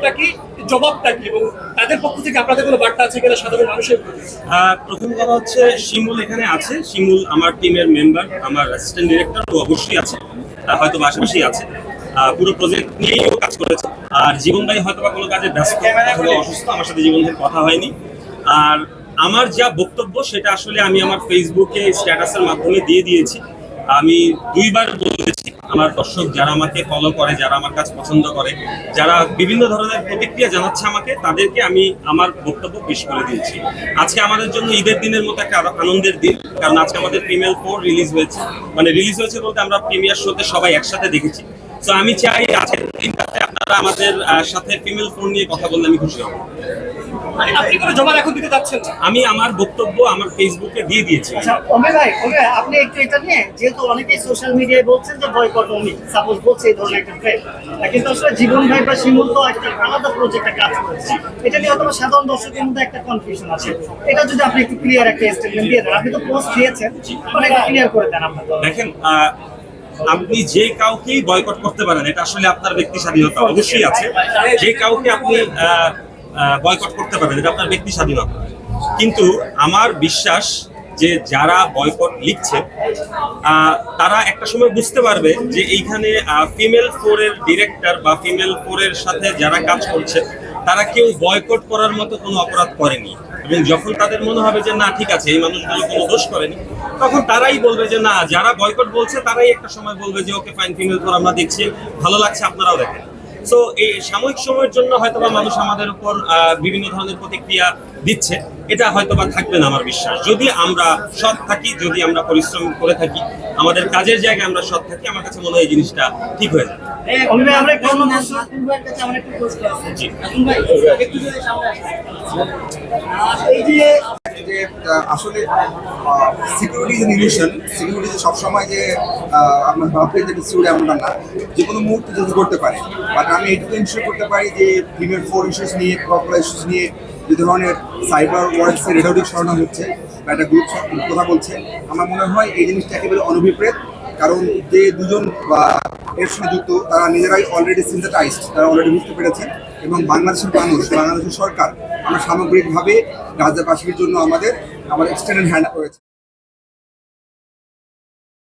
কারণটা কি, জবাবটা কি এবং তাদের পক্ষ থেকে আপনাদের কোনো বার্তা আছে কিনা সাধারণ মানুষের প্রথম কথা হচ্ছে, শিমুল এখানে আছে। শিমুল আমার টিমের মেম্বার আমার অ্যাসিস্ট্যান্ট ডিরেক্টর ও অবশ্যই আছে। হয়তো বা আশেপাশেই আছে। পুরো প্রজেক্ট নিয়েই ও কাজ করেছে। আর জীবন ভাই হয়তো বা কোনো কাজে ব্যস্ত অথবা অসুস্থ, আমার সাথে জীবন ভাইয়ের কথা হয়নি। আর আমার যা বক্তব্য, সেটা আসলে আমি আমার ফেসবুকে স্ট্যাটাসের মাধ্যমে দিয়ে দিয়েছি। আমি দুইবার বলেছি, আমার দর্শক যারা আমাকে ফলো করে, যারা আমার কাজ পছন্দ করে, যারা বিভিন্ন ধরনের প্রতিক্রিয়া জানাচ্ছে আমাকে, তাদেরকে আমি আমার বক্তব্য পেশ করে দিয়েছি। আজকে আমাদের জন্য ঈদের দিনের মতো একটা আনন্দের দিন, কারণ আজকে আমাদের ফিমেল ফোর রিলিজ হয়েছে। মানে রিলিজ হয়েছে বলতে আমরা প্রিমিয়ার শোতে সবাই একসাথে দেখেছি। তো আমি চাই আজকের দিনটাতে আপনারা আমাদের সাথে ফিমেল ফোন নিয়ে কথা বললে আমি খুশি হব। আপনি কোনো জবাব এখন দিতে চাচ্ছেন না। আমি আমার বক্তব্য আমার ফেসবুকে দিয়ে দিয়েছি। আচ্ছা অমে ভাই ভাই, আপনি একটু এটা নিয়ে যেহেতু অনেকেই সোশ্যাল মিডিয়ায় বলছেন যে বয়কট অমি সাপোজ বলছে এই ধরনের একটা ট্রেন্ড কিন্তু আসলে জীবন ভাই বা শিমুল তো একটা আলাদা প্রজেক্টে কাজ করেছে। এটা নিয়ে হয়তো সাধারণ দর্শকের মধ্যে একটা কনফিউশন আছে। এটা যদি আপনি একটু ক্লিয়ার একটা স্টেটমেন্ট দিয়ে দেন আপনি তো পোস্ট দিয়েছেন মানে ক্লিয়ার করে দেন আপনার দেখেন আপনি যে কাউকেই বয়কট করতে পারেন এটা আসলে আপনার ব্যক্তি স্বাধীনতা অবশ্যই আছে। যে কাউকে আপনি বয়কট করতে পারেন এটা আপনার ব্যক্তি স্বাধীনতা। কিন্তু আমার বিশ্বাস যে যারা বয়কট লিখছে তারা একটা সময় বুঝতে পারবে যে এইখানে ফিমেল ফোরের ডিরেক্টর বা ফিমেল ফোরের সাথে যারা কাজ করছে, তারা কেউ বয়কট করার মতো কোনো অপরাধ করেনি। এবং যখন তাদের মনে হবে যে না, ঠিক আছে, এই মানুষগুলো কোনো দোষ করেনি, তখন তারাই বলবে যে না, যারা বয়কট বলছে, তারাই একটা সময় বলবে যে ওকে ফাইন ফিমেল ফোর আমরা দেখছি, ভালো লাগছে, আপনারাও দেখেন। সো এই সাময়িক সময়ের জন্য হয়তোবা মানুষ আমাদের উপর বিভিন্ন ধরনের প্রতিক্রিয়া দিচ্ছে। এটা হয়তোবা থাকবে না আমার বিশ্বাস। যদি আমরা সৎ থাকি যদি আমরা পরিশ্রম করে থাকি আমাদের কাজের জায়গায় আমরা সৎ থাকি আমার কাছে মনে হয় এই জিনিসটা ঠিক হয়ে যাবে। এই যে যে আসলে সিকিউরিটি ইজ ইলিউশন সিকিউরিটি সবসময় যে আপনার ভাববেন যে সিকিউরিটি এমনটা না, যে কোনো মুহূর্তে যদি করতে পারে। বাট আমি এটুকু ইনশিওর করতে পারি যে ফিমেল ফোর ইস্যুস নিয়ে প্রপার ইস্যুস নিয়ে, যে ধরনের সাইবার ওয়ার্ডসের রেডাউটিক সরানো হচ্ছে বা একটা গ্রুপ কথা বলছে, আমার মনে হয় এই জিনিসটা একেবারে অনভিপ্রেত। কারণ যে দুজন, বা এর সঙ্গে যুক্ত, তারা নিজেরাই অলরেডি সিনথেটাইজড তারা অলরেডি বুঝতে পেরেছেন। এবং বাংলাদেশের মানুষ বাংলাদেশের সরকার আমরা সামগ্রিকভাবে গাজাবাসীর জন্য আমাদের আমার এক্সটেন্ডেড হ্যান্ড করেছে।